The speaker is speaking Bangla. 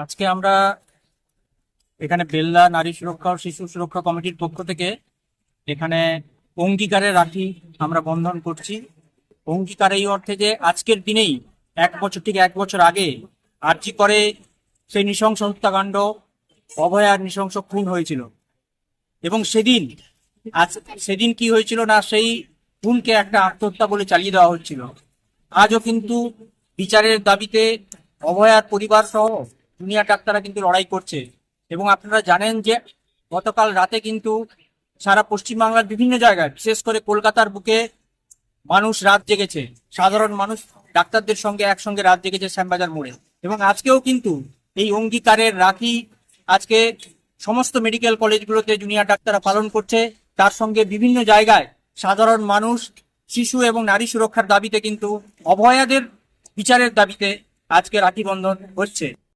আজকে আমরা এখানে বেল্লা নারী সুরক্ষা ও শিশু সুরক্ষা কমিটির পক্ষ থেকে এখানে অঙ্গীকারের রাখি আমরা বন্ধন করছি। অঙ্গীকার এই অর্থে যে আজকের দিনেই এক বছর থেকে এক বছর আগে আর্জি করে সেই নৃশংস হত্যাকাণ্ড অভয়ার নৃশংস খুন হয়েছিল। এবং সেদিন আজ, সেদিন কি হয়েছিল না সেই খুনকে একটা আত্মহত্যা বলে চালিয়ে দেওয়া হচ্ছিল। আজও কিন্তু বিচারের দাবিতে অভয়ার পরিবার সহ জুনিয়র ডাক্তাররা কিন্তু লড়াই করছে। এবং আপনারা জানেন যে গতকাল রাতে কিন্তু সারা পশ্চিমবাংলার বিভিন্ন জায়গায়, বিশেষ করে কলকাতার বুকে মানুষ রাত জেগেছে। সাধারণ মানুষ ডাক্তারদের সঙ্গে একসঙ্গে রাত জেগেছে শ্যামবাজার মোড়ে। এবং আজকেও কিন্তু এই অঙ্গীকারের রাখি আজকে সমস্ত মেডিকেল কলেজগুলোতে জুনিয়র ডাক্তাররা পালন করছে। তার সঙ্গে বিভিন্ন জায়গায় সাধারণ মানুষ, শিশু এবং নারী সুরক্ষার দাবিতে কিন্তু অভয়াদের বিচারের দাবিতে আজকে রাখি বন্ধন হচ্ছে।